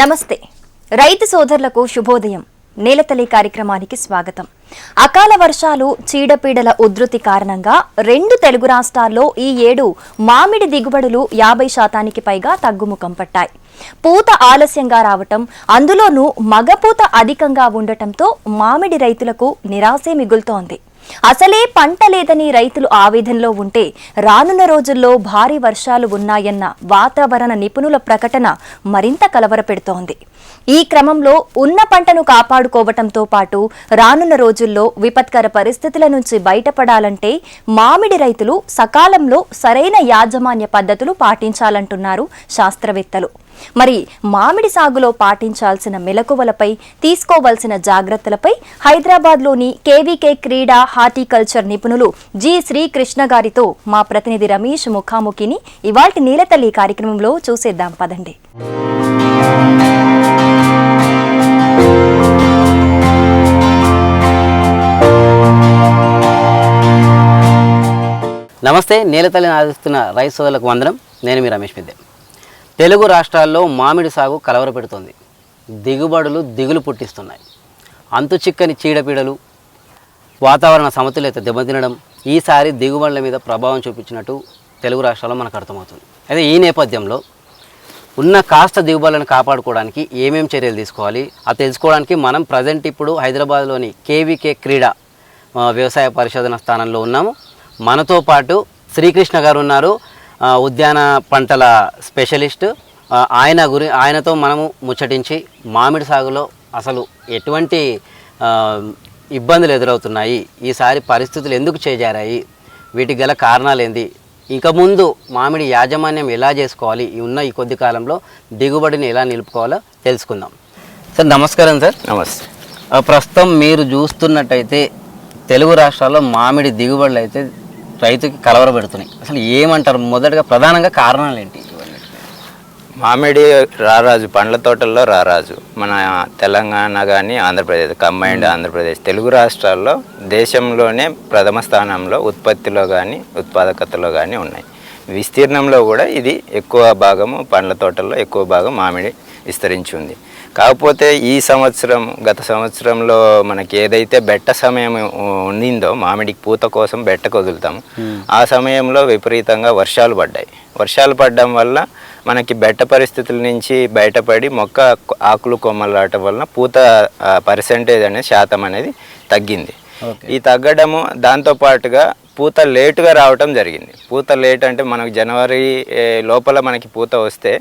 నమస్తే. రైతు సోదరులకు శుభోదయం. నేలతల్లి కార్యక్రమానికి స్వాగతం. అకాల వర్షాలు చీడపీడల ఉధృతి కారణంగా రెండు తెలుగు రాష్ట్రాల్లో ఈ ఏడు మామిడి దిగుబడులు యాభై శాతానికి పైగా తగ్గుముఖం పట్టాయి. పూత ఆలస్యంగా రావటం అందులోనూ మగపూత అధికంగా ఉండటంతో మామిడి రైతులకు నిరాశే మిగులుతోంది. అసలే పంట లేదని రైతులు ఆవేదనలో ఉంటే రానున్న రోజుల్లో భారీ వర్షాలు ఉన్నాయన్న వాతావరణ నిపుణుల ప్రకటన మరింత కలవరపెడుతోంది. ఈ క్రమంలో ఉన్న పంటను కాపాడుకోవటంతో పాటు రానున్న రోజుల్లో విపత్కర పరిస్థితుల నుంచి బయటపడాలంటే మామిడి రైతులు సకాలంలో సరైన యాజమాన్య పద్ధతులు పాటించాలంటున్నారు శాస్త్రవేత్తలు. మరి మామిడి సాగులో పాటించాల్సిన మెలకువలపై తీసుకోవాల్సిన జాగ్రత్తలపై హైదరాబాద్లోని కేవీకే క్రీడా హార్టికల్చర్ నిపుణులు జి శ్రీకృష్ణ గారితో మా ప్రతినిధి రమేష్ ముఖాముఖిని ఇవాల్టి నీలతల్లి కార్యక్రమంలో చూసేద్దాం. పదండి. నమస్తే నేలతల్లిని ఆదిస్తున్న రైతు సోదరులకు వందనం. నేను మీ రమేష్ మిద్దె. తెలుగు రాష్ట్రాల్లో మామిడి సాగు కలవరపెడుతోంది. దిగుబడులు దిగులు పుట్టిస్తున్నాయి. అంతు చిక్కని చీడపీడలు వాతావరణ సమతుల్యత దెబ్బతినడం ఈసారి దిగుబడుల మీద ప్రభావం చూపించినట్టు తెలుగు రాష్ట్రాల్లో మనకు అర్థమవుతుంది. అయితే ఈ నేపథ్యంలో ఉన్న కాస్త దిగుబడులను కాపాడుకోవడానికి ఏమేమి చర్యలు తీసుకోవాలి? అది తెలుసుకోవడానికి మనం ప్రజెంట్ ఇప్పుడు హైదరాబాద్లోని కేవీకే క్రీడా వ్యవసాయ పరిశోధన స్థానంలో ఉన్నాము. మనతో పాటు శ్రీకృష్ణ గారు ఉన్నారు. ఉద్యాన పంటల స్పెషలిస్ట్. ఆయన గురి ఆయనతో మనము ముచ్చటించి మామిడి సాగులో అసలు ఎటువంటి ఇబ్బందులు ఎదురవుతున్నాయి? ఈసారి పరిస్థితులు ఎందుకు చేజారాయి? వీటికి గల కారణాలు ఏంది ఇక ముందు మామిడి యాజమాన్యం ఎలా చేసుకోవాలి? ఉన్న ఈ కొద్ది కాలంలో దిగుబడిని ఎలా నిలుపుకోవాలో తెలుసుకుందాం. సార్ నమస్కారం సార్. నమస్తే. ప్రస్తుతం మీరు చూస్తున్నట్టయితే తెలుగు రాష్ట్రాల్లో మామిడి దిగుబడులు అయితే రైతుకి కలవరపెడుతున్నాయి. అసలు ఏమంటారు? మొదటగా ప్రధానంగా కారణాలు ఏంటి మామిడి రారాజు పండ్ల తోటల్లో రారాజు. మన తెలంగాణ కానీ ఆంధ్రప్రదేశ్ కంబైన్డ్ ఆంధ్రప్రదేశ్ తెలుగు రాష్ట్రాల్లో దేశంలోనే ప్రథమ స్థానంలో ఉత్పత్తిలో కానీ ఉత్పాదకతలో కానీ ఉన్నాయి. విస్తీర్ణంలో కూడా ఇది ఎక్కువ భాగము పండ్ల తోటల్లో ఎక్కువ భాగం మామిడి విస్తరించి ఉంది. కాకపోతే ఈ సంవత్సరం గత సంవత్సరంలో మనకి ఏదైతే బెట్ట సమయం ఉండిందో మామిడికి పూత కోసం బెట్టకు వదులుతాము ఆ సమయంలో విపరీతంగా వర్షాలు పడ్డాయి. వర్షాలు పడడం వల్ల మనకి బెట్ట పరిస్థితుల నుంచి బయటపడి మొక్క ఆకులు కొమ్మలు రావటం వలన పూత పర్సెంటేజ్ అనేది శాతం అనేది తగ్గింది. ఈ తగ్గడము దాంతో పాటుగా పూత లేటుగా రావటం జరిగింది. పూత లేట్ అంటే మనకు జనవరి లోపల మనకి పూత వస్తే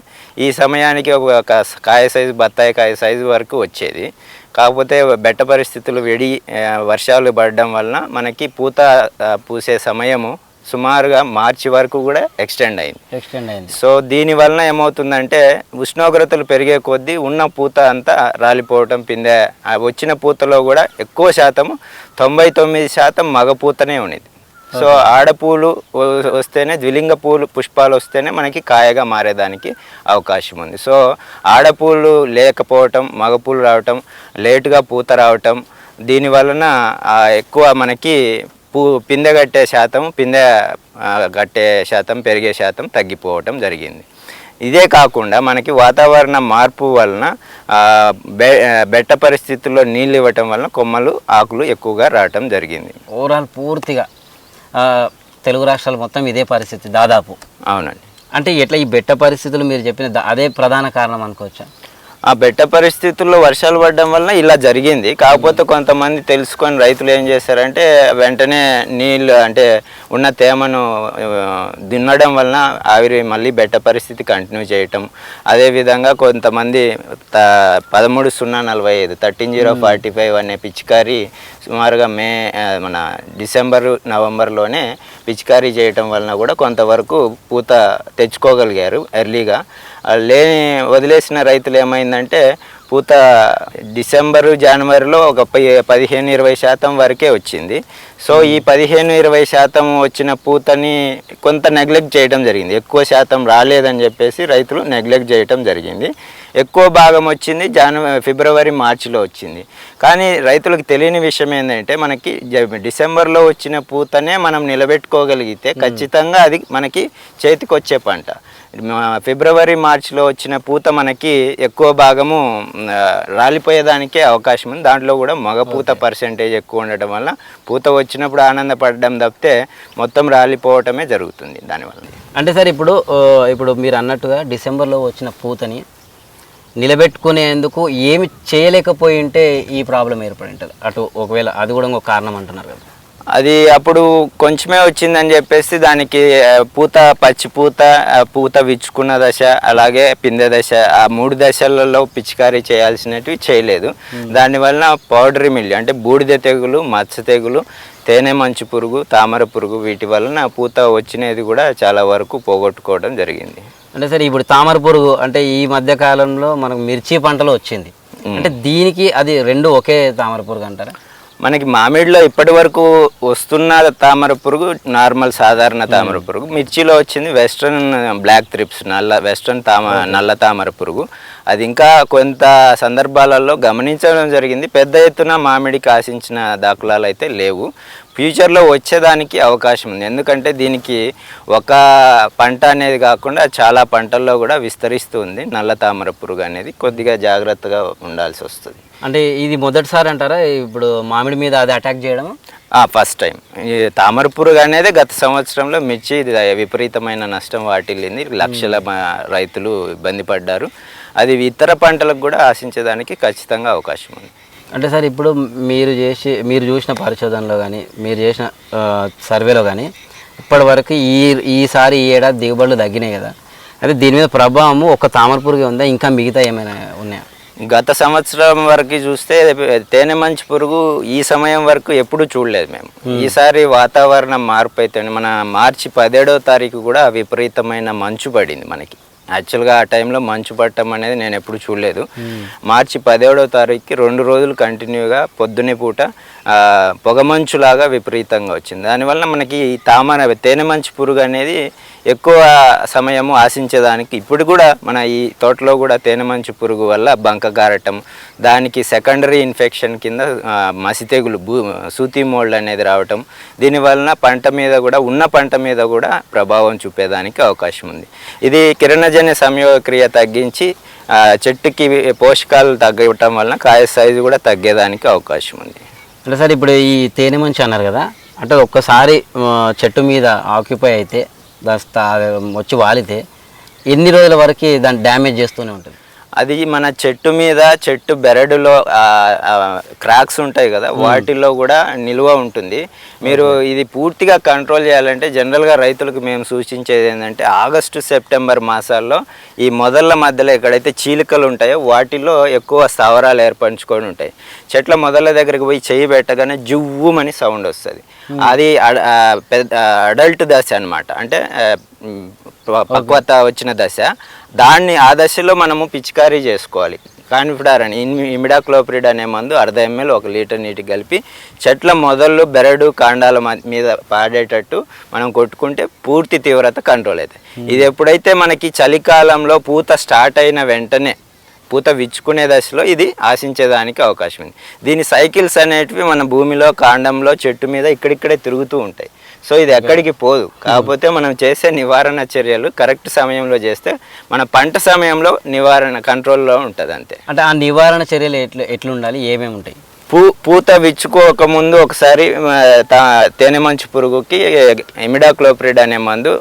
ఈ సమయానికి ఒక కాయ సైజు బత్తాయి కాయ సైజు వరకు వచ్చేది. కాకపోతే బెట్ట పరిస్థితులు వెడి వర్షాలు పడడం వలన మనకి పూత పూసే సమయము సుమారుగా మార్చి వరకు కూడా ఎక్స్టెండ్ అయింది. ఎక్స్టెండ్ అయింది. సో దీని వలన ఏమవుతుందంటే ఉష్ణోగ్రతలు పెరిగే కొద్దీ ఉన్న పూత అంతా రాలిపోవటం పిందె వచ్చిన పూతలో కూడా ఎక్కువ శాతం తొంభై తొమ్మిది శాతం మగ పూతనే ఉన్నది. సో ఆడపూలు వస్తేనే ద్విలింగ పూలు పుష్పాలు వస్తేనే మనకి కాయగా మారేదానికి అవకాశం ఉంది. సో ఆడపూలు లేకపోవటం మగపూలు రావటం లేటుగా పూత రావటం దీని వలన ఎక్కువ మనకి పూ పిందె కట్టే శాతం పిందె కట్టే శాతం పెరిగే శాతం తగ్గిపోవటం జరిగింది. ఇదే కాకుండా మనకి వాతావరణ మార్పు వలన బె బెట్ట పరిస్థితుల్లో నీళ్ళు ఇవ్వటం వలన కొమ్మలు ఆకులు ఎక్కువగా రావటం జరిగింది. ఓవరాల్ పూర్తిగా తెలుగు రాష్ట్రాలు మొత్తం ఇదే పరిస్థితి దాదాపు. అవునండి. అంటే ఎట్లా ఈ బెట్ట పరిస్థితులు మీరు చెప్పిన అదే ప్రధాన కారణం అనుకోవచ్చా? ఆ బెట్ట పరిస్థితుల్లో వర్షాలు పడడం వలన ఇలా జరిగింది. కాకపోతే కొంతమంది తెలుసుకొని రైతులు ఏం చేశారంటే వెంటనే నీళ్ళు అంటే ఉన్న తేమను దున్నడం వలన ఆవిరి మళ్ళీ బెట్ట పరిస్థితి కంటిన్యూ చేయటం. అదేవిధంగా కొంతమంది త పదమూడు సున్నా నలభై ఐదు థర్టీన్ జీరో ఫార్టీ ఫైవ్ అనే పిచికారి సుమారుగా మే మన డిసెంబర్ నవంబర్లోనే పిచికారీ చేయటం వలన కూడా కొంతవరకు పూత తెచ్చుకోగలిగారు ఎర్లీగా. లేని వదిలేసిన రైతులు ఏమైందంటే పూత డిసెంబరు జనవరిలో ఒక పదిహేను ఇరవై శాతం వరకే వచ్చింది. సో ఈ పదిహేను ఇరవై శాతం వచ్చిన పూతని కొంత నెగ్లెక్ట్ చేయడం జరిగింది. ఎక్కువ శాతం రాలేదని చెప్పేసి రైతులు నెగ్లెక్ట్ చేయడం జరిగింది. ఎక్కువ భాగం వచ్చింది జనవరి ఫిబ్రవరి మార్చిలో వచ్చింది. కానీ రైతులకు తెలియని విషయం ఏంటంటే మనకి డిసెంబర్లో వచ్చిన పూతనే మనం నిలబెట్టుకోగలిగితే ఖచ్చితంగా అది మనకి చేతికి వచ్చే పంట ఫిబ్రవరి మార్చిలో వచ్చిన పూత మనకి ఎక్కువ భాగము రాలిపోయేదానికే అవకాశం ఉంది. దాంట్లో కూడా మగ పూత పర్సెంటేజ్ ఎక్కువ ఉండటం వల్ల పూత వచ్చినప్పుడు ఆనందపడడం తప్పితే మొత్తం రాలిపోవటమే జరుగుతుంది దానివల్ల. అంటే సార్ ఇప్పుడు ఇప్పుడు మీరు అన్నట్టుగా డిసెంబర్లో వచ్చిన పూతని నిలబెట్టుకునేందుకు ఏమి చేయలేకపోయి ఉంటే ఈ ప్రాబ్లం ఏర్పడి ఉంటుంది. అటు ఒకవేళ అది కూడా ఒక కారణం అంటున్నారు కదా. అది అప్పుడు కొంచెమే వచ్చిందని చెప్పేసి దానికి పూత పచ్చి పూత పూత విచ్చుకున్న దశ అలాగే పిందె దశ ఆ మూడు దశలలో పిచికారీ చేయాల్సినవి చేయలేదు. దానివల్ల పౌడరీ మిల్లి అంటే బూడిద తెగులు మచ్చ తెగులు తేనె మంచు పురుగు తామర పురుగు వీటి వలన పూత వచ్చినది కూడా చాలా వరకు పోగొట్టుకోవడం జరిగింది. అంటే సార్ ఇప్పుడు తామర పురుగు అంటే ఈ మధ్య కాలంలో మనకు మిర్చి పంటలో వచ్చింది. అంటే దీనికి అది రెండు ఒకే తామర పురుగు అంటారా? మనకి మామిడిలో ఇప్పటి వరకు వస్తున్న తామర పురుగు నార్మల్ సాధారణ తామర పురుగు. మిర్చిలో వచ్చింది వెస్ట్రన్ బ్లాక్ త్రిప్స్ నల్ల వెస్ట్రన్ తామ నల్ల తామర పురుగు. అది ఇంకా కొంత సందర్భాలలో గమనించడం జరిగింది. పెద్ద ఎత్తున మామిడికి ఆశించిన దాఖలాలు అయితే లేవు. ఫ్యూచర్లో వచ్చేదానికి అవకాశం ఉంది. ఎందుకంటే దీనికి ఒక పంట అనేది కాకుండా చాలా పంటల్లో కూడా విస్తరిస్తూ ఉంది. నల్ల తామర పురుగు అనేది కొద్దిగా జాగ్రత్తగా ఉండాల్సి వస్తుంది. అంటే ఇది మొదటిసారి అంటారా? ఇప్పుడు మామిడి మీద అది అటాక్ చేయడం ఫస్ట్ టైం ఈ తామర పురుగు అనేది గత సంవత్సరంలో మిర్చి ఇది విపరీతమైన నష్టం వాటిల్లింది. లక్షల రైతులు ఇబ్బంది పడ్డారు. అది ఇతర పంటలకు కూడా ఆశించేదానికి ఖచ్చితంగా అవకాశం ఉంది. అంటే సార్ ఇప్పుడు మీరు చేసి మీరు చూసిన పరిశోధనలో కానీ మీరు చేసిన సర్వేలో కానీ ఇప్పటి వరకు ఈ ఈసారి ఈ ఏడాది దిగుబడులు తగ్గినాయి కదా. అయితే దీని మీద ప్రభావం ఒక తామర పురుగు ఉందా? ఇంకా మిగతా ఏమైనా ఉన్నాయా? గత సంవత్సరం వరకు చూస్తే తేనె మంచి పురుగు ఈ సమయం వరకు ఎప్పుడు చూడలేదు మేము. ఈసారి వాతావరణం మార్పు అయితే మన మార్చి పదిహేడో తారీఖు కూడా విపరీతమైన మంచు పడింది మనకి. యాక్చువల్గా ఆ టైంలో మంచు పట్టడం అనేది నేను ఎప్పుడు చూడలేదు. మార్చి పదిహేడో తారీఖుకి రెండు రోజులు కంటిన్యూగా పొద్దునే పూట పొగమంచులాగా విపరీతంగా వచ్చింది. దానివల్ల మనకి తామర తేనె మంచు పురుగు అనేది ఎక్కువ సమయము ఆశించేదానికి ఇప్పుడు కూడా మన ఈ తోటలో కూడా తేనె మంచు పురుగు వల్ల బంక గారటం దానికి సెకండరీ ఇన్ఫెక్షన్ కింద ఆ, మసి తెగులు భూ సూతి మోల్డ్ అనేది రావటం దీనివలన పంట మీద కూడా ఉన్న పంట మీద కూడా ప్రభావం చూపేదానికి అవకాశం ఉంది. ఇది కిరణజన్య సంయోగక్రియ తగ్గించి చెట్టుకి పోషకాలు తగ్గటం వలన కాయ సైజు కూడా తగ్గేదానికి అవకాశం ఉంది. అంటే సార్ ఇప్పుడు ఈ తేనె మంచి అన్నారు కదా అంటే ఒక్కసారి చెట్టు మీద ఆక్యుపై అయితే వచ్చి వాలితే ఎన్ని రోజుల వరకు దాన్ని డ్యామేజ్ చేస్తూనే ఉంటుంది. అది మన చెట్టు మీద చెట్టు బెరడులో క్రాక్స్ ఉంటాయి కదా వాటిలో కూడా నిల్వ ఉంటుంది. మీరు ఇది పూర్తిగా కంట్రోల్ చేయాలంటే జనరల్గా రైతులకు మేము సూచించేది ఏంటంటే ఆగస్టు సెప్టెంబర్ మాసాల్లో ఈ మొదళ్ళ మధ్యలో ఎక్కడైతే చీలికలు ఉంటాయో వాటిలో ఎక్కువ స్థావరాలు ఏర్పరచుకొని ఉంటాయి. చెట్ల మొదళ్ళ దగ్గరికి పోయి చేయి పెట్టగానే జువ్వుమని సౌండ్ వస్తుంది. అది అడల్ట్ దశ అన్నమాట. అంటే పక్వత వచ్చిన దశ. దాన్ని ఆ దశలో మనము పిచికారీ చేసుకోవాలి. కాన్ఫిడార్ అని ఇమిడాక్లోప్రిడ్ అనే మందు అర్ధ ఎంఎల్ ఒక లీటర్ నీటికి కలిపి చెట్ల మొదళ్ళు బెరడు కాండాల మ- మీద పాడేటట్టు మనం కొట్టుకుంటే పూర్తి తీవ్రత కంట్రోల్ అవుతాయి ఇది ఎప్పుడైతే మనకి చలికాలంలో పూత స్టార్ట్ అయిన వెంటనే పూత విచ్చుకునే దశలో ఇది ఆశించేదానికి అవకాశం ఉంది. దీని సైకిల్స్ అనేటివి మన భూమిలో కాండంలో చెట్టు మీద ఇక్కడిక్కడే తిరుగుతూ ఉంటాయి. సో ఇది ఎక్కడికి పోదు. కాకపోతే మనం చేసే నివారణ చర్యలు కరెక్ట్ సమయంలో చేస్తే మన పంట సమయంలో నివారణ కంట్రోల్లో ఉంటుంది అంతే అంటే ఆ నివారణ చర్యలు ఎట్లు ఎట్లుండాలి? ఏమేమి ఉంటాయి? పూ పూత విచ్చుకోక ముందు ఒకసారి తేనె మంచు పురుగుకి ఇమిడాక్లోప్రిడ్ అనే మందు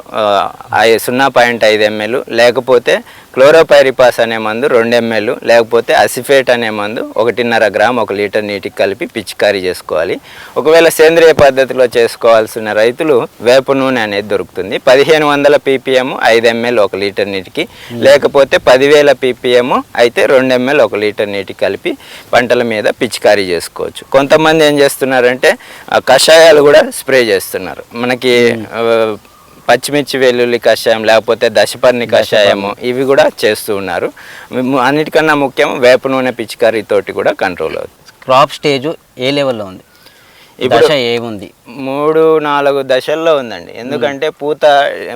సున్నా పాయింట్ ఐదు ఎంఎల్ లేకపోతే క్లోరోపైరిపాస్ అనే మందు రెండు ఎంఎల్ లేకపోతే అసిఫేట్ అనే మందు ఒకటిన్నర గ్రామ్ ఒక లీటర్ నీటికి కలిపి పిచికారీ చేసుకోవాలి. ఒకవేళ సేంద్రియ పద్ధతిలో చేసుకోవాల్సిన రైతులు వేప నూనె అనేది దొరుకుతుంది. పదిహేను వందల పీపీఎం ఐదు ఎంఎల్ ఒక లీటర్ నీటికి. లేకపోతే పదివేల పీపీఎం అయితే రెండు ఎంఎల్ ఒక లీటర్ నీటికి కలిపి పంటల మీద పిచికారీ చేసుకోవచ్చు. కొంతమంది ఏం చేస్తున్నారంటే ఆ, కషాయాలు కూడా స్ప్రే చేస్తున్నారు. మనకి పచ్చిమిర్చి వెల్లుల్లి కషాయం లేకపోతే దశపర్ణి కషాయము ఇవి కూడా చేస్తూ ఉన్నారు. అన్నిటికన్నా ముఖ్యం వేప నూనె పిచికారీ తోటి కూడా కంట్రోల్ అవుతుంది. క్రాప్ స్టేజ్ ఏ లెవెల్లో ఉంది? ఇప్పుడు దశ ఏముంది? మూడు నాలుగు దశల్లో ఉందండి. ఎందుకంటే పూత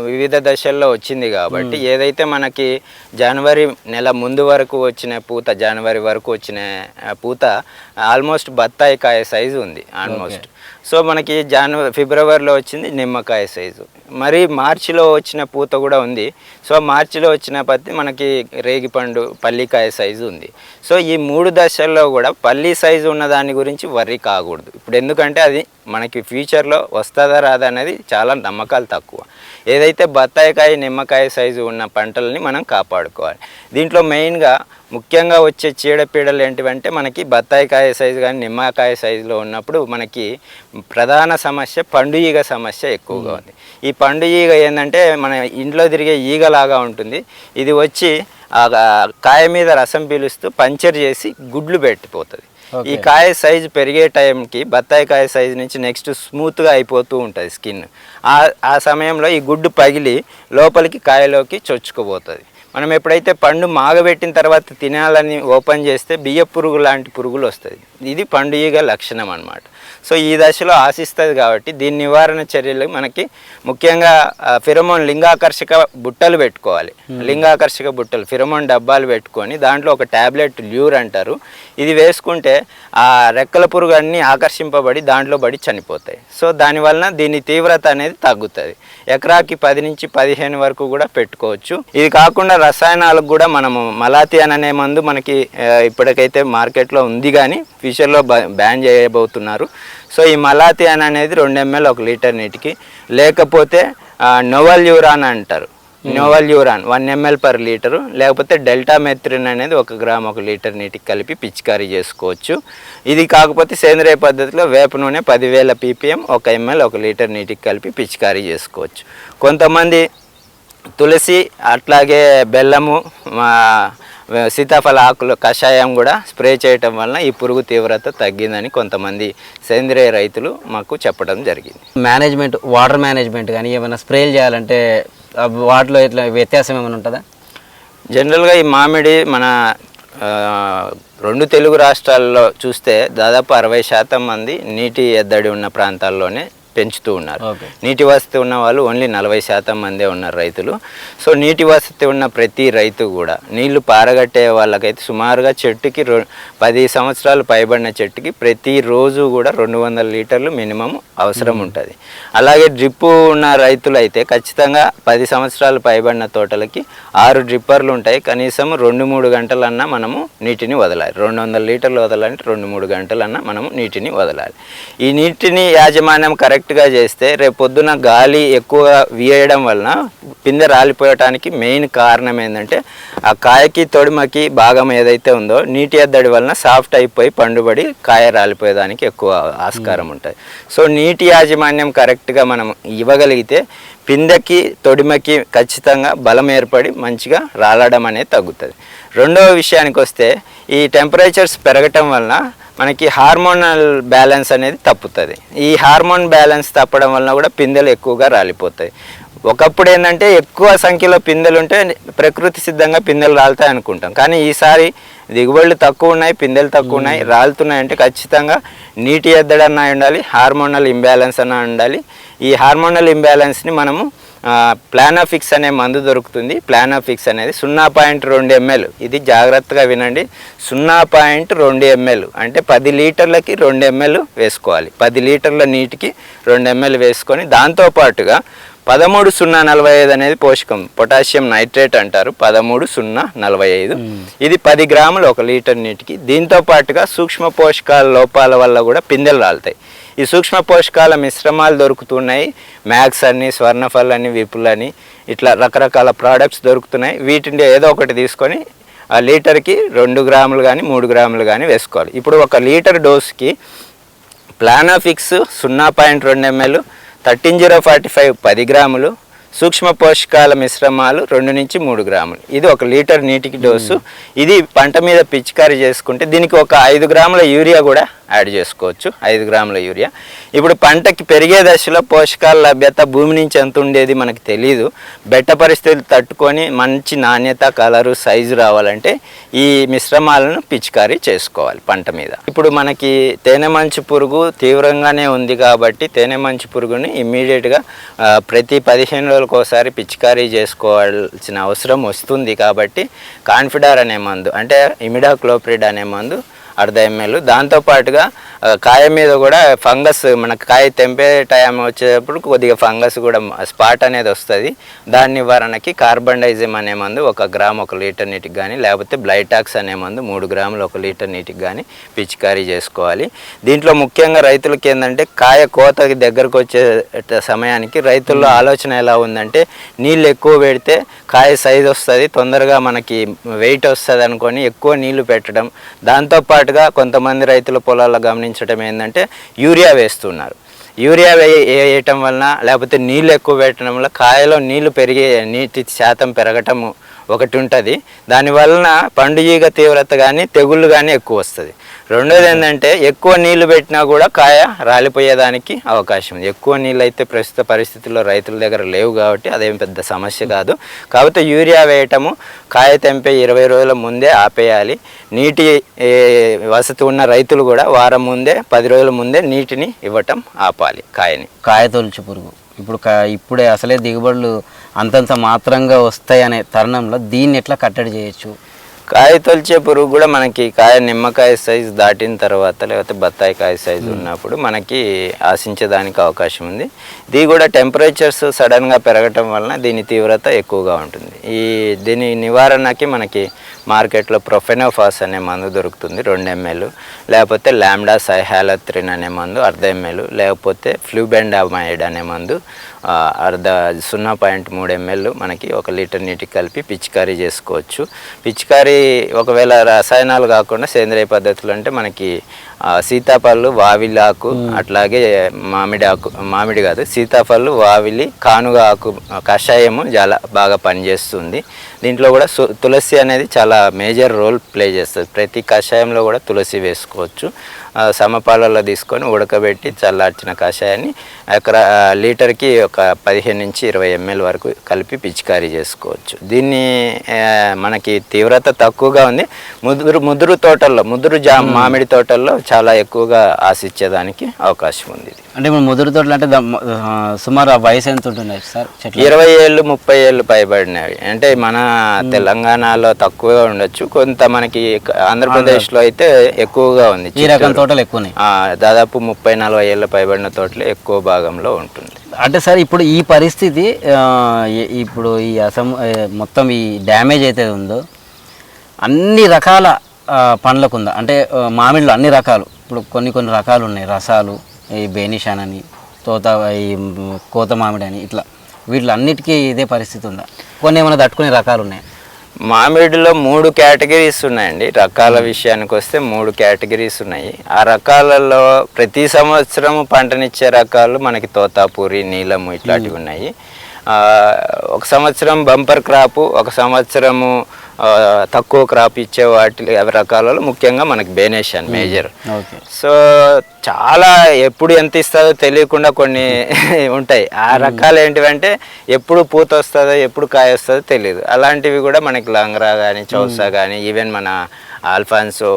వివిధ దశల్లో వచ్చింది కాబట్టి ఏదైతే మనకి జనవరి నెల ముందు వరకు వచ్చిన పూత జనవరి వరకు వచ్చిన పూత ఆల్మోస్ట్ బత్తాయి కాయ సైజు ఉంది ఆల్మోస్ట్. సో మనకి జనవరి ఫిబ్రవరిలో వచ్చింది నిమ్మకాయ సైజు. మరి మార్చిలో వచ్చిన పూత కూడా ఉంది. సో మార్చిలో వచ్చిన పత్తి మనకి రేగిపండు పల్లికాయ సైజు ఉంది. సో ఈ మూడు దశల్లో కూడా పల్లి సైజు ఉన్న దాని గురించి వర్రీ కాకూడదు. ఇప్పుడు ఎందుకంటే అది మనకి ఫ్యూచర్లో వస్తుందా రాదా అనేది చాలా నమ్మకాలు తక్కువ. ఏదైతే బత్తాయికాయ నిమ్మకాయ సైజు ఉన్న పంటలని మనం కాపాడుకోవాలి. దీంట్లో మెయిన్గా ముఖ్యంగా వచ్చే చీడపీడలు ఏంటివంటే మనకి బత్తాయికాయ సైజు కానీ నిమ్మకాయ సైజులో ఉన్నప్పుడు మనకి ప్రధాన సమస్య పండు ఈగ సమస్య ఎక్కువగా ఉంది. ఈ పండు ఈగ ఏంటంటే మన ఇంట్లో తిరిగే ఈగలాగా ఉంటుంది. ఇది వచ్చి ఆ కాయ మీద రసం పీలుస్తూ పంచర్ చేసి గుడ్లు పెట్టిపోతుంది. ఈ కాయ సైజు పెరిగే టైంకి బత్తాయి కాయ సైజు నుంచి నెక్స్ట్ స్మూత్గా అయిపోతూ ఉంటుంది స్కిన్ ఆ ఆ సమయంలో ఈ గుడ్డు పగిలి లోపలికి కాయలోకి చొచ్చుకుపోతుంది. మనం ఎప్పుడైతే పండు మాగబెట్టిన తర్వాత తినాలని ఓపెన్ చేస్తే బియ్య పురుగు లాంటి పురుగులు వస్తుంది. ఇది పండు ఈగ లక్షణం అన్నమాట. సో ఈ దశలో ఆశిస్తుంది కాబట్టి దీని నివారణ చర్యలు మనకి ముఖ్యంగా ఫిరమోన్ లింగాకర్షక బుట్టలు పెట్టుకోవాలి. లింగాకర్షక బుట్టలు ఫిరమోన్ డబ్బాలు పెట్టుకొని దాంట్లో ఒక ట్యాబ్లెట్ ల్యూర్ అంటారు. ఇది వేసుకుంటే ఆ రెక్కల పురుగు అన్నీ ఆకర్షింపబడి దాంట్లో పడి చనిపోతాయి. సో దానివలన దీని తీవ్రత అనేది తగ్గుతుంది. ఎకరాకి పది నుంచి పదిహేను వరకు కూడా పెట్టుకోవచ్చు. ఇది కాకుండా రసాయనాలకు కూడా మనము మలాథియాన్ అనే మందు మనకి ఇప్పటికైతే మార్కెట్లో ఉంది కానీ ఫ్యూచర్లో బ్యాన్ చేయబోతున్నారు. సో ఈ మలాథియాన్ అనేది రెండు ఎంఎల్ ఒక లీటర్ నీటికి. లేకపోతే నోవల్ యూరాన్ అంటారు. Novaluron one ML per litre. లేకపోతే డెల్టా మెత్రిన్ అనేది ఒక గ్రామ్ ఒక లీటర్ నీటికి కలిపి పిచికారీ చేసుకోవచ్చు. ఇది కాకపోతే సేంద్రియ పద్ధతిలో వేప నూనె పదివేల పీపీఎం ఒక ఎంఎల్ ఒక లీటర్ నీటికి కలిపి పిచికారీ చేసుకోవచ్చు. కొంతమంది తులసి అట్లాగే బెల్లము సీతాఫల ఆకులు కషాయం కూడా స్ప్రే చేయటం వలన ఈ పురుగు తీవ్రత తగ్గిందని కొంతమంది సేంద్రియ రైతులు మాకు చెప్పడం జరిగింది. మేనేజ్మెంట్ వాటర్ మేనేజ్మెంట్ కానీ ఏమైనా స్ప్రేలు చేయాలంటే వాటిలో ఇట్లా వ్యత్యాసం ఏమైనా ఉంటుందా? జనరల్గా ఈ మామిడి మన రెండు తెలుగు రాష్ట్రాల్లో చూస్తే దాదాపు అరవై శాతం మంది నీటి ఎద్దడి ఉన్న ప్రాంతాల్లోనే పెంచుతూ ఉన్నారు. నీటి వసతి ఉన్న వాళ్ళు ఓన్లీ నలభై శాతం మందే ఉన్నారు రైతులు. సో నీటి వసతి ఉన్న ప్రతి రైతు కూడా నీళ్ళు పారగట్టే వాళ్ళకైతే సుమారుగా చెట్టుకి రొ పది సంవత్సరాలు పైబడిన చెట్టుకి ప్రతిరోజు కూడా రెండు వందల లీటర్లు మినిమం అవసరం ఉంటుంది. అలాగే డ్రిప్పు ఉన్న రైతులు అయితే ఖచ్చితంగా పది సంవత్సరాలు పైబడిన తోటలకి ఆరు డ్రిప్పర్లు ఉంటాయి. కనీసం రెండు మూడు గంటలన్నా మనము నీటిని వదలాలి. రెండు వందల లీటర్లు వదలాలంటే రెండు మూడు గంటలన్నా మనము నీటిని వదలాలి. ఈ నీటిని యాజమాన్యం కరెక్ట్గా చేస్తే రేపు పొద్దున గాలి ఎక్కువ వీయడం వలన పిందె రాలిపోయటానికి మెయిన్ కారణం ఏంటంటే ఆ కాయకి తొడిమకి భాగం ఏదైతే ఉందో నీటి ఎద్దడి వలన సాఫ్ట్ అయిపోయి పండుబడి కాయ రాలిపోయేదానికి ఎక్కువ ఆస్కారం ఉంటుంది సో నీటి యాజమాన్యం కరెక్ట్గా మనం ఇవ్వగలిగితే పిందెకి తొడిమకి ఖచ్చితంగా బలం ఏర్పడి మంచిగా రాలడం అనేది తగ్గుతుంది. రెండవ విషయానికి వస్తే ఈ టెంపరేచర్స్ పెరగటం వలన మనకి హార్మోనల్ బ్యాలెన్స్ అనేది తప్పుతుంది. ఈ హార్మోన్ బ్యాలెన్స్ తప్పడం వలన కూడా పిందెలు ఎక్కువగా రాలిపోతాయి. ఒకప్పుడు ఏంటంటే ఎక్కువ సంఖ్యలో పిందెలు ఉంటే ప్రకృతి సిద్ధంగా పిందెలు రాలుతాయి అనుకుంటాం. కానీ ఈసారి దిగుబడులు తక్కువ ఉన్నాయి పిందెలు తక్కువ ఉన్నాయి రాలుతున్నాయి అంటే ఖచ్చితంగా నీటి ఎద్దడి అన్న ఉండాలి హార్మోనల్ ఇంబ్యాలెన్స్ అన్న ఉండాలి. ఈ హార్మోనల్ ఇంబ్యాలెన్స్ని మనము ప్లానాఫిక్స్ అనే మందు దొరుకుతుంది. ప్లానాఫిక్స్ అనేది సున్నా పాయింట్ రెండు ఎంఎల్. ఇది జాగ్రత్తగా వినండి. సున్నా పాయింట్ రెండు ఎంఎల్. అంటే పది లీటర్లకి రెండు ఎంఎల్ వేసుకోవాలి. పది లీటర్ల నీటికి రెండు ఎంఎల్ వేసుకొని దాంతోపాటుగా పదమూడు సున్నా నలభై ఐదు అనేది పోషకం పొటాషియం నైట్రేట్ అంటారు. పదమూడు సున్నా నలభై ఐదు. ఇది పది గ్రాములు ఒక లీటర్ నీటికి. దీంతో పాటుగా సూక్ష్మ పోషకాల లోపాల వల్ల కూడా పిందెలు రాలుతాయి. ఈ సూక్ష్మ పోషకాల మిశ్రమాలు దొరుకుతున్నాయి. మ్యాక్స్ అని స్వర్ణఫల్ అని విపుల్ అని ఇట్లా రకరకాల ప్రోడక్ట్స్ దొరుకుతున్నాయి. వీటిని ఏదో ఒకటి తీసుకొని ఆ లీటర్కి రెండు గ్రాములు కానీ మూడు గ్రాములు కానీ వేసుకోవాలి. ఇప్పుడు ఒక లీటర్ డోస్కి ప్లానాఫిక్స్ సున్నా పాయింట్ రెండు ML thirteen zero forty five పది గ్రాములు సూక్ష్మ పోషకాల మిశ్రమాలు రెండు నుంచి మూడు గ్రాములు. ఇది ఒక లీటర్ నీటికి డోసు. ఇది పంట మీద పిచికారీ చేసుకుంటే దీనికి ఒక ఐదు గ్రాముల యూరియా కూడా యాడ్ చేసుకోవచ్చు. ఐదు గ్రాముల యూరియా. ఇప్పుడు పంటకి పెరిగే దశలో పోషకాల లభ్యత భూమి నుంచి ఎంత ఉండేది మనకు తెలియదు బెట్ట పరిస్థితులు తట్టుకొని మంచి నాణ్యత కలరు సైజు రావాలంటే ఈ మిశ్రమాలను పిచికారీ చేసుకోవాలి పంట మీద. ఇప్పుడు మనకి తేనె మంచు పురుగు తీవ్రంగానే ఉంది కాబట్టి తేనె మంచు పురుగుని ఇమ్మీడియట్గా ప్రతి పదిహేను రోజులకు ఒకసారి పిచికారీ చేసుకోవాల్సిన అవసరం వస్తుంది కాబట్టి కాన్ఫిడార్ అనే మందు అంటే ఇమిడాక్లోప్రిడ్ అనే మందు అర్ధ ఎంఎల్. దాంతోపాటుగా కాయ మీద కూడా ఫంగస్ మనకు కాయ తెంపే టైం వచ్చేటప్పుడు కొద్దిగా ఫంగస్ కూడా స్పాట్ అనేది వస్తుంది. దాని నివారణకి కార్బన్డైజం అనే మందు ఒక గ్రామ్ ఒక లీటర్ నీటికి కానీ లేకపోతే బ్లైటాక్స్ అనే మందు మూడు గ్రాములు ఒక లీటర్ నీటికి కానీ పిచికారీ చేసుకోవాలి. దీంట్లో ముఖ్యంగా రైతులకి ఏంటంటే కాయ కోతకి దగ్గరకు వచ్చే సమయానికి రైతుల్లో ఆలోచన ఎలా ఉందంటే నీళ్ళు ఎక్కువ పెడితే కాయ సైజ్ వస్తుంది తొందరగా మనకి వెయిట్ వస్తుంది అనుకొని ఎక్కువ నీళ్ళు పెట్టడం. దాంతోపాటు పాటుగా కొంతమంది రైతుల పొలాల్లో గమనించడం ఏంటంటే యూరియా వేస్తున్నారు. యూరియా వేయటం వలన లేకపోతే నీళ్ళు ఎక్కువ పెట్టడం వల్ల కాయలో నీళ్ళు పెరిగే నీటి శాతం పెరగటము ఒకటి ఉంటుంది. దానివలన పండుగ తీవ్రత కానీ తెగుళ్ళు కానీ ఎక్కువ వస్తుంది. రెండోది ఏంటంటే ఎక్కువ నీళ్ళు పెట్టినా కూడా కాయ రాలిపోయేదానికి అవకాశం ఉంది. ఎక్కువ నీళ్ళు అయితే ప్రస్తుత పరిస్థితుల్లో రైతుల దగ్గర లేవు కాబట్టి అదేం పెద్ద సమస్య కాదు. కాకపోతే యూరియా వేయటము కాయ తెంపే ఇరవై రోజుల ముందే ఆపేయాలి. నీటి వసతి ఉన్న రైతులు కూడా వారం ముందే పది రోజుల ముందే నీటిని ఇవ్వటం ఆపాలి కాయని. కాయ తొలుచు పురుగు. ఇప్పుడు కా ఇప్పుడే అసలే దిగుబడులు అంతంత మాత్రంగా వస్తాయనే తరుణంలో దీన్ని ఎట్లా కట్టడి చేయొచ్చు? కాయ తొలిచే పురుగు కూడా మనకి కాయ నిమ్మకాయ సైజు దాటిన తర్వాత లేకపోతే బత్తాయి కాయ సైజు ఉన్నప్పుడు మనకి ఆశించేదానికి అవకాశం ఉంది. ఇది కూడా టెంపరేచర్స్ సడన్గా పెరగటం వలన దీని తీవ్రత ఎక్కువగా ఉంటుంది. ఈ దీని నివారణకి మనకి మార్కెట్లో ప్రొఫెనోఫాస్ అనే మందు దొరుకుతుంది రెండు ఎంఎల్ లేకపోతే ల్యాండా సైహాలత్రిన్ అనే మందు అర్ధ ఎంఎల్ లేకపోతే ఫ్లూబెండామైడ్ అనే మందు అర్ధ సున్నా పాయింట్ మూడు ఎంఎల్ మనకి ఒక లీటర్ నీటికి కలిపి పిచికారీ చేసుకోవచ్చు. పిచికారీ ఒకవేళ రసాయనాలు కాకుండా సేంద్రియ పద్ధతులు అంటే మనకి సీతాఫళ్ళు వావిలి ఆకు అట్లాగే మామిడి ఆకు మామిడి కాదు సీతాఫళ్ళు వావిలి కానుగ ఆకు కషాయము చాలా బాగా పనిచేస్తుంది. దీంట్లో కూడా సు- తులసి అనేది చాలా మేజర్ రోల్ ప్లే చేస్తుంది. ప్రతి కషాయంలో కూడా తులసి వేసుకోవచ్చు. సమపాలలో తీసుకొని ఉడకబెట్టి చల్లార్చిన కషాయాన్ని ఎకరా లీటర్కి ఒక పదిహేను నుంచి ఇరవై ఎంఎల్ వరకు కలిపి పిచికారీ చేసుకోవచ్చు. దీన్ని మనకి తీవ్రత తక్కువగా ఉంది. ముదురు ముదురు తోటల్లో ముదురు జా మామిడి తోటల్లో చాలా ఎక్కువగా ఆశించేదానికి అవకాశం ఉంది ఇది. అంటే ఇప్పుడు ముదురు తోటలు అంటే సుమారు వయసు ఎంత ఉంటుంది సార్? ఇరవై ఏళ్ళు ముప్పై ఏళ్ళు పైబడినవి. అంటే మన తెలంగాణలో తక్కువగా ఉండొచ్చు. కొంత మనకి ఆంధ్రప్రదేశ్లో అయితే ఎక్కువగా ఉంది. ఈ రకం చిత్తూరు. తోటలు ఎక్కువనే? ఆ, దాదాపు ముప్పై నలభై ఏళ్ళ పైబడిన తోటలు ఎక్కువ భాగంలో ఉంటుంది. అంటే సార్ ఇప్పుడు ఈ పరిస్థితి ఇప్పుడు ఈ అసం మొత్తం ఈ డ్యామేజ్ అయితే ఉందో అన్ని రకాల పండ్లకు ఉందా అంటే మామిడిలో అన్ని రకాలు. ఇప్పుడు కొన్ని కొన్ని రకాలు ఉన్నాయి. రసాలు ఈ బేనిషాన్ అని తోత ఈ కోత మామిడి అని ఇట్లా. వీటిలో అన్నిటికీ ఇదే పరిస్థితి ఉందా. కొన్ని ఏమైనా తట్టుకునే రకాలు ఉన్నాయి? మామిడిలో మూడు కేటగిరీస్ ఉన్నాయండి. రకాల విషయానికి వస్తే మూడు కేటగిరీస్ ఉన్నాయి. ఆ రకాలలో ప్రతి సంవత్సరం పంటనిచ్చే రకాలు మనకి తోతాపూరి నీలము ఇట్లాంటివి ఉన్నాయి. ఒక సంవత్సరం బంపర్ క్రాపు ఒక సంవత్సరము తక్కువ క్రాప్ ఇచ్చే వాటి రకాలలో ముఖ్యంగా మనకి బేనేషన్ మేజర్ సో చాలా ఎప్పుడు ఎంత ఇస్తుందో తెలియకుండా కొన్ని ఉంటాయి. ఆ రకాలు ఏంటివంటే ఎప్పుడు పూత వస్తుందో ఎప్పుడు కాయ వస్తుందో తెలియదు అలాంటివి కూడా మనకి లంగ్రా కానీ చౌసా కానీ ఈవెన్ మన ఆల్ఫాన్సో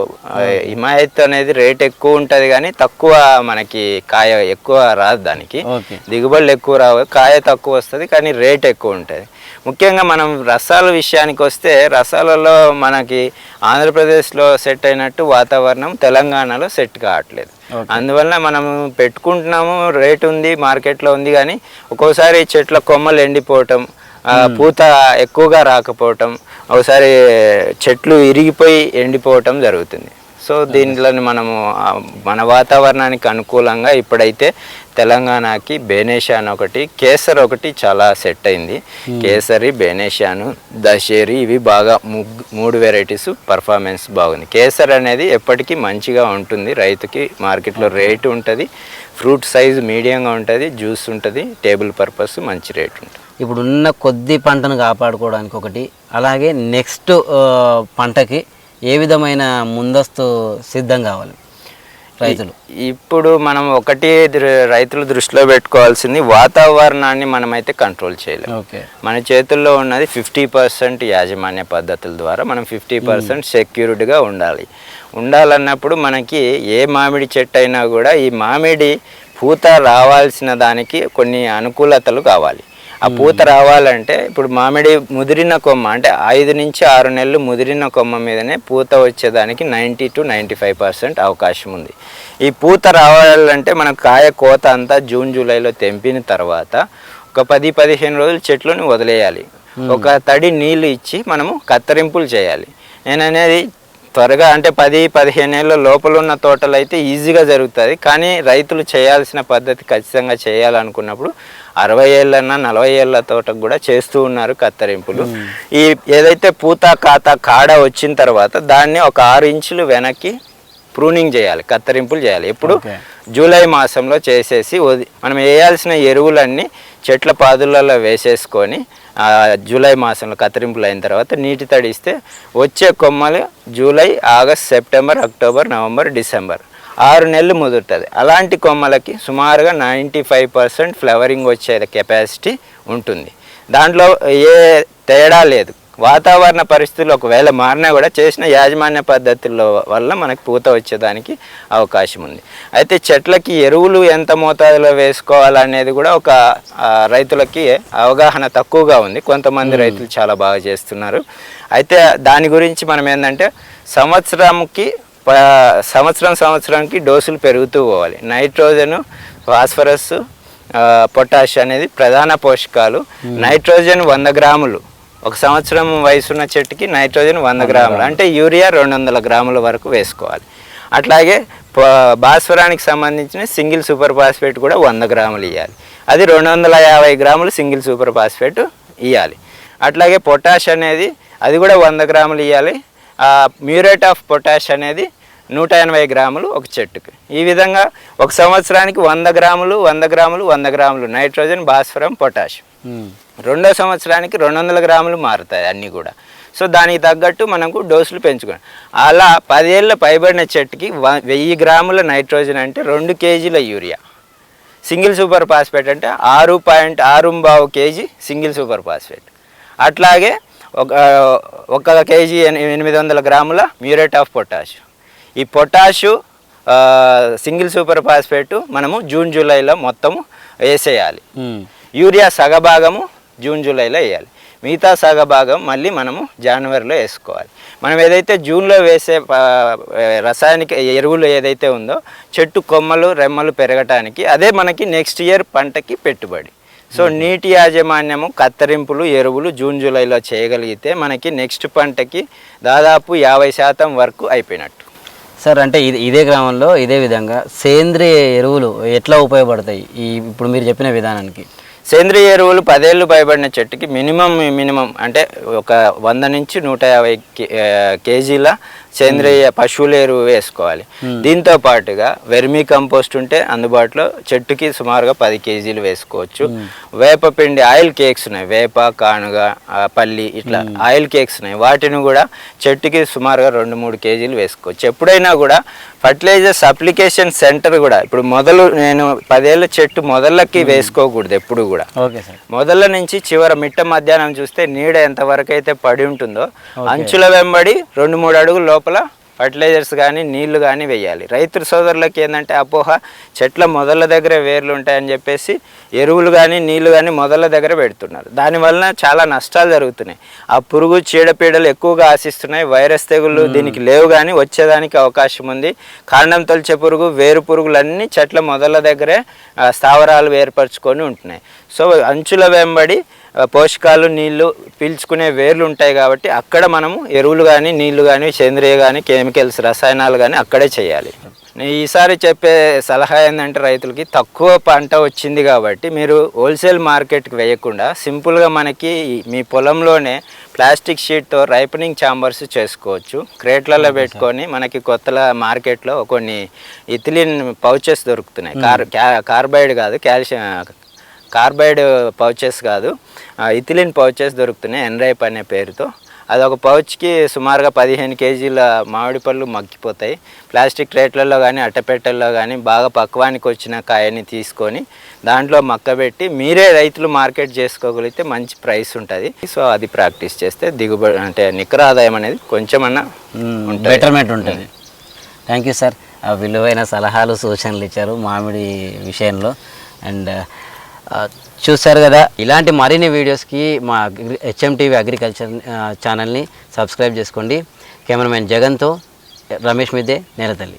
హిమాయత్ అనేది రేట్ ఎక్కువ ఉంటుంది కానీ తక్కువ మనకి కాయ ఎక్కువ రాదు దానికి. దిగుబడులు ఎక్కువ రావు కాయ తక్కువ వస్తుంది కానీ రేట్ ఎక్కువ ఉంటుంది. ముఖ్యంగా మనం రసాల విషయానికి వస్తే రసాలలో మనకి ఆంధ్రప్రదేశ్లో సెట్ అయినట్టు వాతావరణం తెలంగాణలో సెట్ కావట్లేదు. అందువల్ల మనం పెట్టుకుంటున్నాము రేట్ ఉంది మార్కెట్లో ఉంది కానీ ఒక్కోసారి చెట్ల కొమ్మలు ఎండిపోవటం పూత ఎక్కువగా రాకపోవటం ఒకసారి చెట్లు ఇరిగిపోయి ఎండిపోవటం జరుగుతుంది. సో దీంట్లో మనము మన వాతావరణానికి అనుకూలంగా ఇప్పుడైతే తెలంగాణకి బేనేషాన్ ఒకటి కేసర్ ఒకటి చాలా సెట్ అయింది. కేసరి బేనేషాను దశేరి ఇవి బాగా ముగ్గు మూడు వెరైటీస్ పర్ఫార్మెన్స్ బాగుంది. కేసర్ అనేది ఎప్పటికీ మంచిగా ఉంటుంది. రైతుకి మార్కెట్లో రేటు ఉంటుంది. ఫ్రూట్ సైజ్ మీడియంగా ఉంటుంది. జ్యూస్ ఉంటుంది. టేబుల్ పర్పస్ మంచి రేట్ ఉంటుంది. ఇప్పుడు ఉన్న కొద్ది పంటను కాపాడుకోవడానికి ఒకటి అలాగే నెక్స్ట్ పంటకి ఏ విధమైన ముందస్తు సిద్ధం కావాలి రైతులు? ఇప్పుడు మనం ఒకటి రైతులు దృష్టిలో పెట్టుకోవాల్సింది వాతావరణాన్ని మనమైతే కంట్రోల్ చేయలేము ఓకే. మన చేతుల్లో ఉన్నది ఫిఫ్టీ పర్సెంట్ యాజమాన్య పద్ధతుల ద్వారా మనం ఫిఫ్టీ పర్సెంట్ సెక్యూర్డ్గా ఉండాలి. ఉండాలన్నప్పుడు మనకి ఏ మామిడి చెట్టు అయినా కూడా ఈ మామిడి పూత రావాల్సిన దానికి కొన్ని అనుకూలతలు కావాలి. ఆ పూత రావాలంటే ఇప్పుడు మామిడి ముదిరిన కొమ్మ అంటే ఐదు నుంచి ఆరు నెలలు ముదిరిన కొమ్మ మీదనే పూత వచ్చేదానికి ninety two ninety five percent అవకాశం ఉంది. ఈ పూత రావాలంటే మనం కాయ కోత అంతా జూన్ జూలైలో తెంపిన తర్వాత ఒక పది పదిహేను రోజులు చెట్లను వదిలేయాలి. ఒక తడి నీళ్ళు ఇచ్చి మనము కత్తిరింపులు చేయాలి. నేను అనేది త్వరగా అంటే పది పదిహేను ఏళ్ళ లోపల ఉన్న తోటలు అయితే ఈజీగా జరుగుతుంది కానీ రైతులు చేయాల్సిన పద్ధతి ఖచ్చితంగా చేయాలనుకున్నప్పుడు అరవై ఏళ్ళన్నా నలభై ఏళ్ళ తోటకు కూడా చేస్తూ ఉన్నారు కత్తిరింపులు. ఈ ఏదైతే పూత కాత కాడ వచ్చిన తర్వాత దాన్ని ఒక ఆరు ఇంచులు వెనక్కి ప్రూనింగ్ చేయాలి కత్తిరింపులు చేయాలి. ఎప్పుడు. జూలై మాసంలో చేసేసి మనం వేయాల్సిన ఎరువులన్నీ చెట్ల పాదులలో వేసేసుకొని జూలై మాసంలో కత్తిరింపులు అయిన తర్వాత నీటి తడిస్తే వచ్చే కొమ్మలు July August September October November December. ఆరు నెలలు ముదురుతుంది. అలాంటి కొమ్మలకి సుమారుగా నైంటీ ఫైవ్ పర్సెంట్ ఫ్లవరింగ్ వచ్చే కెపాసిటీ ఉంటుంది. దాంట్లో ఏ తేడా లేదు. వాతావరణ పరిస్థితులు ఒకవేళ మారినా కూడా చేసిన యాజమాన్య పద్ధతుల్లో వల్ల మనకి పూత వచ్చేదానికి అవకాశం ఉంది. అయితే చెట్లకి ఎరువులు ఎంత మోతాదులో వేసుకోవాలనేది కూడా ఒక రైతులకి అవగాహన తక్కువగా ఉంది. కొంతమంది రైతులు చాలా బాగా చేస్తున్నారు. అయితే దాని గురించి మనం ఏంటంటే సంవత్సరంకి సంవత్సరం సంవత్సరానికి డోసులు పెరుగుతూ పోవాలి. నైట్రోజను ఫాస్ఫరస్ పొటాష్ అనేది ప్రధాన పోషకాలు. నైట్రోజన్ వంద గ్రాములు. ఒక సంవత్సరం వయసున్న చెట్టుకి నైట్రోజన్ వంద గ్రాములు అంటే యూరియా రెండు వందల గ్రాముల వరకు వేసుకోవాలి. అట్లాగే భాస్వరానికి సంబంధించిన సింగిల్ సూపర్ ఫాస్ఫేట్ కూడా వంద గ్రాములు ఇవ్వాలి అది రెండు వందల యాభై గ్రాములు సింగిల్ సూపర్ ఫాస్ఫేట్ ఇవ్వాలి అట్లాగే పొటాష్ అనేది అది కూడా వంద గ్రాములు ఇవ్వాలి మ్యూరేట్ ఆఫ్ పొటాష్ అనేది నూట ఎనభై గ్రాములు ఒక చెట్టుకి. ఈ విధంగా ఒక సంవత్సరానికి వంద గ్రాములు వంద గ్రాములు వంద గ్రాములు నైట్రోజన్ భాస్వరం పొటాష్. రెండో సంవత్సరానికి రెండు వందల గ్రాములు మారుతాయి అన్నీ కూడా. సో దానికి తగ్గట్టు మనకు డోసులు పెంచుకోండి. అలా పదేళ్ళ పైబడిన చెట్టుకి వెయ్యి గ్రాముల నైట్రోజన్ అంటే రెండు కేజీల యూరియా. సింగిల్ సూపర్ ఫాస్ఫేట్ అంటే ఆరు పాయింట్ ఆరు బావు కేజీ సింగిల్ సూపర్ ఫాస్ఫేట్. అట్లాగే ఒక ఒక కేజీ ఎని- ఎనిమిది వందల గ్రాముల మ్యూరేట్ ఆఫ్ పొటాష్. ఈ పొటాషు సింగిల్ సూపర్ ఫాస్ఫేట్ మనము జూన్ జూలైలో మొత్తము వేసేయాలి. యూరియా సగభాగము జూన్ జూలైలో వేయాలి. మిగతా సగభాగం మళ్ళీ మనము జనవరిలో వేసుకోవాలి. మనం ఏదైతే జూన్లో వేసే రసాయనిక ఎరువులు ఏదైతే ఉందో చెట్టు కొమ్మలు రెమ్మలు పెరగటానికి అదే మనకి నెక్స్ట్ ఇయర్ పంటకి పెట్టుబడి. సో నీటి యాజమాన్యము కత్తరింపులు ఎరువులు జూన్ జూలైలో చేయగలిగితే మనకి నెక్స్ట్ పంటకి దాదాపు యాభై శాతం వరకు అయిపోయినట్టు. సార్ అంటే ఇది ఇదే గ్రామంలో ఇదే విధంగా సేంద్రియ ఎరువులు ఎట్లా ఉపయోగపడతాయి? ఈ ఇప్పుడు మీరు చెప్పిన విధానానికి. సేంద్రియ ఎరువులు పదేళ్ళు పైబడిన చెట్టుకి మినిమం మినిమం అంటే ఒక వంద నుంచి నూట యాభై కేజీల సేంద్రియ పశువుల ఎరువు వేసుకోవాలి. దీంతో పాటుగా వెర్మీ కంపోస్ట్ ఉంటే అందుబాటులో చెట్టుకి సుమారుగా పది కేజీలు వేసుకోవచ్చు. వేప పిండి ఆయిల్ కేక్స్ ఉన్నాయి. వేప కానుగ పల్లి ఇట్లా ఆయిల్ కేక్స్ ఉన్నాయి. వాటిని కూడా చెట్టుకి సుమారుగా రెండు మూడు కేజీలు వేసుకోవచ్చు. ఎప్పుడైనా కూడా ఫర్టిలైజర్స్ అప్లికేషన్ సెంటర్ కూడా ఇప్పుడు మొదలు నేను పదేళ్ళ చెట్టు మొదళ్ళకి వేసుకోకూడదు ఎప్పుడు కూడా. మొదళ్ళ నుంచి చివర మిట్ట మధ్యాహ్నం చూస్తే నీడ ఎంతవరకు అయితే పడి ఉంటుందో అంచుల వెంబడి రెండు మూడు అడుగుల లోపల ఫర్టిలైజర్స్ కానీ నీళ్ళు కానీ వేయాలి. రైతు సోదరులకి ఏంటంటే అపోహ చెట్ల మొదళ్ళ దగ్గర వేర్లు ఉంటాయని చెప్పేసి ఎరువులు కానీ నీళ్ళు కానీ మొదళ్ళ దగ్గర పెడుతున్నారు. దానివలన చాలా నష్టాలు జరుగుతున్నాయి. ఆ పురుగు చీడపీడలు ఎక్కువగా ఆశిస్తున్నాయి. వైరస్ తెగుళ్ళు దీనికి లేవు కానీ వచ్చేదానికి అవకాశం ఉంది. కాండం తొలిచే పురుగు వేరు పురుగులన్నీ చెట్ల మొదళ్ళ దగ్గరే స్థావరాలు ఏర్పరచుకొని ఉంటున్నాయి. సో అంచుల వెంబడి పోషకాలు నీళ్ళు పీల్చుకునే వేర్లు ఉంటాయి కాబట్టి అక్కడ మనము ఎరువులు కానీ నీళ్ళు కానీ సేంద్రియ కానీ కెమికల్స్ రసాయనాలు కానీ అక్కడే చేయాలి. ఈసారి చెప్పే సలహా ఏంటంటే రైతులకి తక్కువ పంట వచ్చింది కాబట్టి మీరు హోల్సేల్ మార్కెట్కి వేయకుండా సింపుల్గా మనకి మీ పొలంలోనే ప్లాస్టిక్ షీట్తో రైపనింగ్ ఛాంబర్స్ చేసుకోవచ్చు. క్రేట్లలో పెట్టుకొని మనకి కొత్తల మార్కెట్లో కొన్ని ఇథిలిన్ పౌచెస్ దొరుకుతున్నాయి. కార్ కార్బైడ్ కాదు కాల్షియం కార్బైడ్ పౌచెస్ కాదు ఇథిలిన్ పౌచెస్ దొరుకుతున్నాయి ఎన్రైప్ అనే పేరుతో. అదొక పౌచ్కి సుమారుగా పదిహేను కేజీల మామిడి పళ్ళు మగ్గిపోతాయి. ప్లాస్టిక్ ట్రేట్లలో కానీ అట్టపెట్టెల్లో కానీ బాగా పక్వానికి వచ్చిన కాయని తీసుకొని దాంట్లో మక్కబెట్టి మీరే రైతులు మార్కెట్ చేసుకోగలిగితే మంచి ప్రైస్ ఉంటుంది. సో అది ప్రాక్టీస్ చేస్తే దిగుబడి అంటే నికర ఆదాయం అనేది కొంచెమన్నా బెటర్మెంట్ ఉంటుంది. థ్యాంక్ యూ సార్ విలువైన సలహాలు సూచనలు ఇచ్చారు మామిడి విషయంలో. అండ్ చూశారు కదా. ఇలాంటి మరిన్ని వీడియోస్కి మా హెచ్ఎంటీవీ అగ్రికల్చర్ ఛానల్ని సబ్స్క్రైబ్ చేసుకోండి. కెమెరామెన్ జగన్తో రమేష్ మిద్దే నేలతల్లి.